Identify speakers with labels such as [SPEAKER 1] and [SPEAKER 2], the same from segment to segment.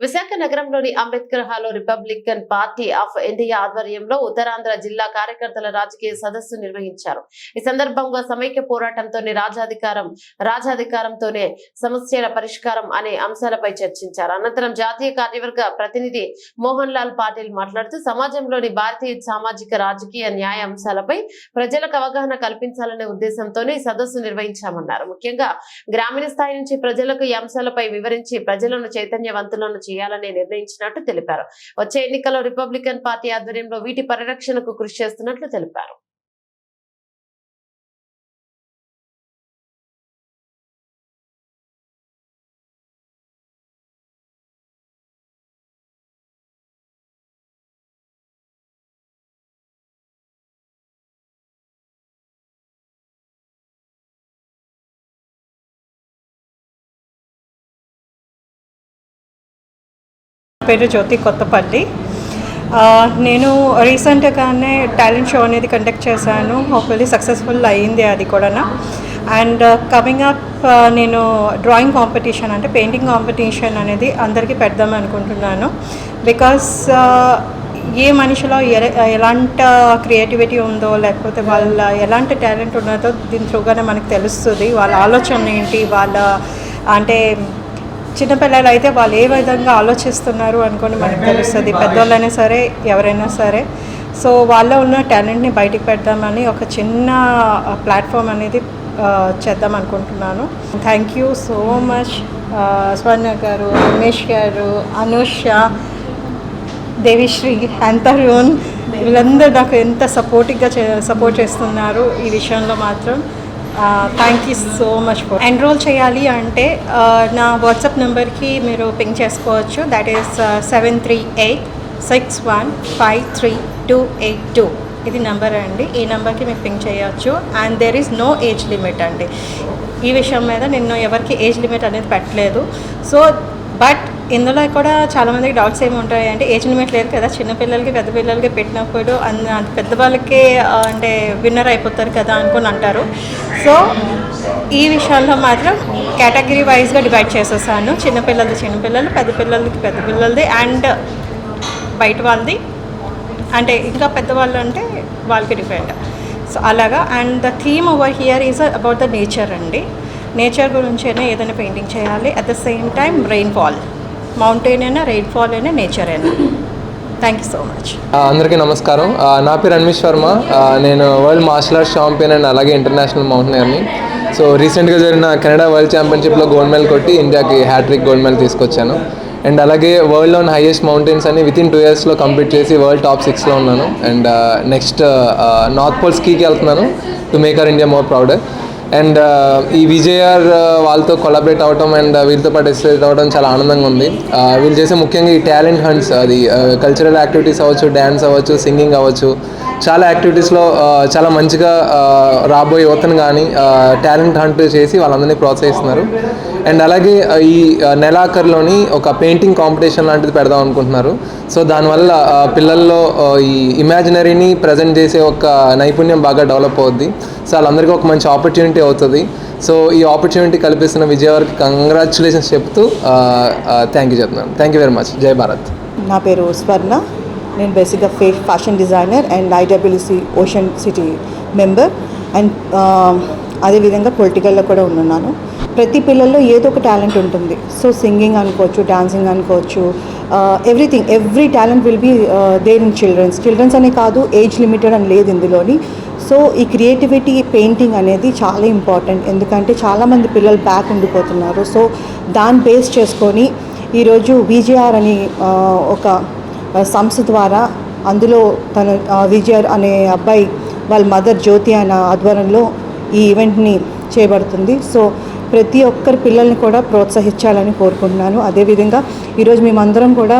[SPEAKER 1] విశాఖ నగరంలోని అంబేద్కర్ హాల్లో Republican party of India ఆధ్వర్యంలో ఉత్తరాంధ్ర జిల్లా కార్యకర్తల రాజకీయ సదస్సు నిర్వహించారు. ఈ సందర్భంగా సమైక్య పోరాటంతోనే రాజాధికారం రాజాధికారంతోనే సమస్యల పరిష్కారం అనే అంశాలపై చర్చించారు. అనంతరం జాతీయ కార్యవర్గ ప్రతినిధి మోహన్ లాల్ పాటిల్ మాట్లాడుతూ సమాజంలోని భారతీయ సామాజిక రాజకీయ న్యాయ అంశాలపై ప్రజలకు అవగాహన కల్పించాలనే ఉద్దేశంతోనే ఈ సదస్సు నిర్వహించామన్నారు. ముఖ్యంగా గ్రామీణ స్థాయి నుంచి ప్రజలకు ఈ అంశాలపై వివరించి ప్రజలను చైతన్యవంతులను చేయాలని నిర్ణయించినట్టు తెలిపారు. వచ్చే ఎన్నికల్లో రిపబ్లికన్ పార్టీ ఆధ్వర్యంలో వీటి పరిరక్షణకు కృషి చేస్తున్నట్లు తెలిపారు.
[SPEAKER 2] పేరు జ్యోతి కొత్తపల్లి. నేను రీసెంట్గానే టాలెంట్ షో అనేది కండక్ట్ చేశాను. హోప్ఫుల్లీ సక్సెస్ఫుల్ అయ్యింది అది కూడా అండ్ కమింగ్ అప్ నేను డ్రాయింగ్ కాంపిటీషన్ అంటే పెయింటింగ్ కాంపిటీషన్ అనేది అందరికీ పెడదాం అనుకుంటున్నాను. బికాస్ ఏ మనిషిలో ఎలాంటి క్రియేటివిటీ ఉందో లేకపోతే వాళ్ళ ఎలాంటి టాలెంట్ ఉన్నదో దీని త్రూగానే మనకు తెలుస్తుంది. వాళ్ళ ఆలోచన ఏంటి? వాళ్ళ అంటే చిన్నపిల్లలు అయితే వాళ్ళు ఏ విధంగా ఆలోచిస్తున్నారు అనుకోని మనకు తెలుస్తుంది. పెద్దవాళ్ళైనా సరే ఎవరైనా సరే. సో వాళ్ళలో ఉన్న టాలెంట్ని బయటికి పెడదామని ఒక చిన్న ప్లాట్ఫామ్ అనేది చేద్దాం అనుకుంటున్నాను. Thank you so much Swarna garu Ramesh garu Anusha Devi Sri అంతరుణ్. వీళ్ళందరూ నాకు ఎంత సపోర్టివ్గా సపోర్ట్ చేస్తున్నారు ఈ విషయంలో మాత్రం. Thank you so much for enrol చేయాలి అంటే uh, నా వాట్సాప్ నెంబర్కి మీరు పింక్ చేసుకోవచ్చు. That is seven three eight six one five three two eight two ఇది నెంబర్ అండి. ఈ నెంబర్కి మీకు పింక్ చేయొచ్చు. And there is no age limit అండి. ఈ విషయం మీద నేను ఎవరికి ఏజ్ లిమిట్ అనేది పెట్టలేదు. సో బట్ ఇందులో కూడా చాలామందికి డౌట్స్ ఏమి ఉంటాయి అంటే ఏజ్ లిమిట్ లేదు కదా. చిన్నపిల్లలకి పెద్ద పిల్లలకి పెట్టినప్పుడు అన్ అంత అంటే విన్నర్ అయిపోతారు కదా అనుకుని అంటారు. సో ఈ విషయాల్లో మాత్రం కేటగిరీ వైజ్గా డివైడ్ చేసేసాను. చిన్నపిల్లలది చిన్నపిల్లలు పెద్ద పిల్లలకి పెద్ద పిల్లలది అండ్ బయట వాళ్ళది. అంటే ఇంకా పెద్దవాళ్ళు అంటే వాళ్ళకి డిఫరెంట్ సో అలాగా. And the theme over here is about the nature అండి. నేచర్ గురించైనా ఏదైనా పెయింటింగ్ చేయాలి. At the same time rainfall mountain అయినా రెయిన్ఫాల్ అయినా నేచర్ అయినా. థ్యాంక్ యూ సో మచ్
[SPEAKER 3] అందరికీ నమస్కారం. నా పేరు అన్విష్ వర్మ నేను world martial arts champion and అలాగే ఇంటర్నేషనల్ మౌంటైనర్ని సో రీసెంట్గా జరిగిన కెనడా వరల్డ్ ఛాంపియన్షిప్లో గోల్డ్ మెడల్ కొట్టి ఇండియాకి హ్యాట్రిక్ గోల్డ్ మెడల్ తీసుకొచ్చాను. అండ్ అలాగే వరల్డ్లోని హైయెస్ట్ మౌంటైన్స్ అని విత్ ఇన్ టూ ఇయర్స్లో కంప్లీట్ చేసి వరల్డ్ టాప్ సిక్స్లో ఉన్నాను. అండ్ నెక్స్ట్ నార్త్ పోల్ స్కీకి వెళ్తున్నాను to make our India more prouder and ఈ విజయర్ వాళ్ళతో కొలాబరేట్ అవ్వడం అండ్ వీళ్ళతో పార్టిసిపేట్ అవ్వడం చాలా ఆనందంగా ఉంది. వీళ్ళు చేసే ముఖ్యంగా ఈ టాలెంట్ హంట్స్ అది కల్చరల్ యాక్టివిటీస్ అవ్వచ్చు డ్యాన్స్ అవ్వచ్చు సింగింగ్ అవ్వచ్చు చాలా యాక్టివిటీస్లో చాలా మంచిగా రాబోయే యువతను కానీ టాలెంట్ హంట్ చేసి వాళ్ళందరినీ ప్రోత్సహిస్తున్నారు. అండ్ అలాగే ఈ నెలాఖరులోని ఒక పెయింటింగ్ కాంపిటీషన్ లాంటిది పెడదాం అనుకుంటున్నారు. సో దానివల్ల పిల్లల్లో ఈ ఇమాజినరీని ప్రజెంట్ చేసే ఒక నైపుణ్యం బాగా డెవలప్ అవుద్ది. సో వాళ్ళందరికీ ఒక మంచి ఆపర్చునిటీ అవుతుంది. సో ఈ ఆపర్చునిటీ కల్పిస్తున్న విజయవాడకి కంగ్రాచులేషన్స్ చెప్తూ థ్యాంక్ యూ చెప్తున్నాను. Thank you very much Jai Bharat.
[SPEAKER 4] నా పేరు స్వర్ణ. నేను బేసిక్గా ఫే fashion designer and IWC ocean city member and అదేవిధంగా పొలిటికల్లో కూడా ఉన్నాను. ప్రతి పిల్లల్లో ఏదో ఒక టాలెంట్ ఉంటుంది. సో సింగింగ్ అనుకోవచ్చు డాన్సింగ్ అనుకోవచ్చు everything every talent will be there in childrens childrens అనే కాదు ఏజ్ లిమిటెడ్ అని లేదు ఇందులోని. సో ఈ క్రియేటివిటీ పెయింటింగ్ అనేది చాలా ఇంపార్టెంట్ ఎందుకంటే చాలామంది పిల్లలు బ్యాక్ ఉండిపోతున్నారు. సో దాన్ని బేస్ చేసుకొని ఈరోజు విజేఆర్ అని ఒక సంస్థ ద్వారా అందులో తన విజయర్ అనే అబ్బాయి వాళ్ళ మదర్ జ్యోతి అనే ఆధ్వర్యంలో ఈ ఈవెంట్ని చేయబడుతుంది సో ప్రతి ఒక్కరి పిల్లల్ని కూడా ప్రోత్సహించాలని కోరుకుంటున్నాను. అదేవిధంగా ఈరోజు మేమందరం కూడా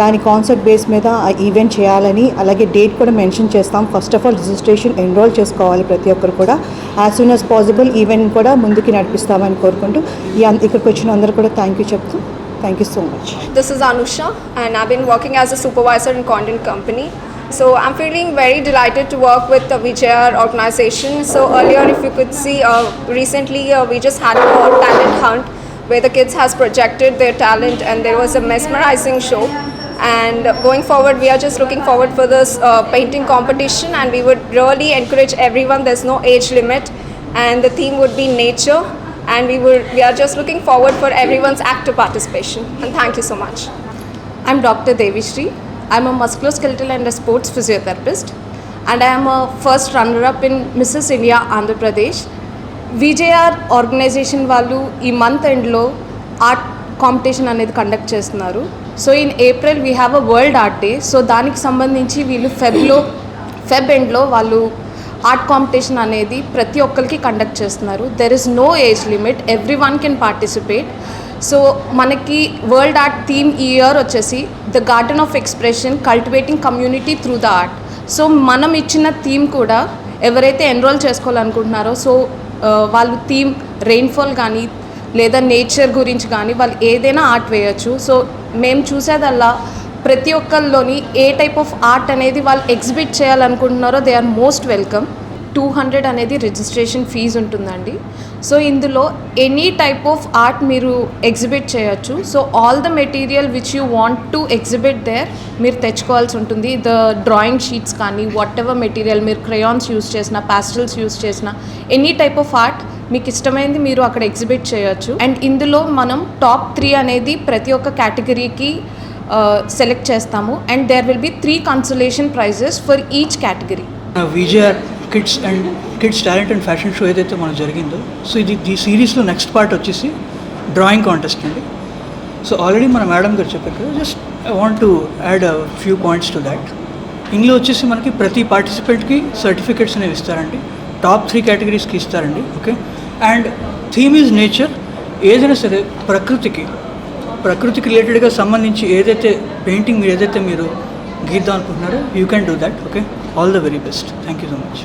[SPEAKER 4] దాని కాన్సెప్ట్ బేస్ మీద ఆ ఈవెంట్ చేయాలని అలాగే డేట్ కూడా మెన్షన్ చేస్తాం. First of all registration enrol చేసుకోవాలి ప్రతి ఒక్కరు కూడా. As soon as possible event కూడా ముందుకి నడిపిస్తామని కోరుకుంటూ ఈ ఇక్కడికి వచ్చిన అందరూ కూడా థ్యాంక్ యూ చెప్తూ Thank you so much.
[SPEAKER 5] This is Anusha, and I've been working as a supervisor in content Company. So I'm feeling very delighted to work with the Vijaya organization. So earlier, if you could see, uh, recently uh, we just had a talent hunt where the kids has projected their talent and there was a mesmerizing show. And going forward, we are just looking forward for this uh, painting competition and we would really encourage everyone. There's no age limit and the theme would be nature and we were, we are just looking forward for everyone's active participation and thank you so much
[SPEAKER 6] I'm Dr. Devi Shri. I'm a musculoskeletal and a sports physiotherapist, and I am a first runner-up in Mrs. India Andhra Pradesh. VJR organisation వాళ్ళు ఈ month ఎండ్లో art competition అనేది conduct చేస్తున్నారు so in April we have a world art day so దానికి సంబంధించి వీళ్ళు ఫెబ్లో Feb ఎండ్లో వాళ్ళు ఆర్ట్ కాంపిటీషన్ అనేది ప్రతి ఒక్కరికి కండక్ట్ చేస్తున్నారు. There is no age limit every one can participate so మనకి వరల్డ్ ఆర్ట్ థీమ్ ఈ ఇయర్ వచ్చేసి the garden of expression cultivating community through the art so మనం ఇచ్చిన థీమ్ కూడా ఎవరైతే ఎన్రోల్ చేసుకోవాలనుకుంటున్నారో సో uh, వాళ్ళు థీమ్ రెయిన్ఫాల్ కానీ లేదా నేచర్ గురించి కానీ వాళ్ళు ఏదైనా ఆర్ట్ వేయచ్చు. సో మేము చూసేదల్లా ప్రతి ఒక్కరిలోని ఏ టైప్ ఆఫ్ ఆర్ట్ అనేది వాళ్ళు ఎగ్జిబిట్ చేయాలనుకుంటున్నారో they are most welcome. Two hundred అనేది రిజిస్ట్రేషన్ ఫీజు ఉంటుందండి. సో ఇందులో ఎనీ టైప్ ఆఫ్ ఆర్ట్ మీరు ఎగ్జిబిట్ చేయొచ్చు. So all the material which you want to exhibit there మీరు తెచ్చుకోవాల్సి ఉంటుంది. ద డ్రాయింగ్ షీట్స్ కానీ వాట్ ఎవర్ మెటీరియల్ మీరు క్రయాన్స్ యూస్ చేసిన పాస్టల్స్ యూస్ చేసిన ఎనీ టైప్ ఆఫ్ ఆర్ట్ మీకు ఇష్టమైంది మీరు అక్కడ ఎగ్జిబిట్ చేయొచ్చు. అండ్ ఇందులో మనం టాప్ త్రీ అనేది ప్రతి ఒక్క కేటగిరీకి సెలెక్ట్ చేస్తాము. And there will be three consolation prizes for each category
[SPEAKER 7] విజయఆర్ kids and kids talent and fashion show ఏదైతే మనకు జరిగిందో సో ఇది ఈ సిరీస్లో నెక్స్ట్ పార్ట్ వచ్చేసి డ్రాయింగ్ కాంటెస్ట్ అండి. సో ఆల్రెడీ మన మేడం గారు చెప్పారు just I want to add few points to that ఇందులో వచ్చేసి మనకి ప్రతి పార్టిసిపెంట్కి సర్టిఫికేట్స్ అనేవి ఇస్తారండి. టాప్ త్రీ కేటగిరీస్కి ఇస్తారండి okay and theme is nature ఏదైనా సరే ప్రకృతికి ప్రకృతికి రిలేటెడ్గా సంబంధించి ఏదైతే పెయింటింగ్ మీరు ఏదైతే మీరు గీద్దాం అనుకుంటున్నారో you can do that okay all the very best thank you so much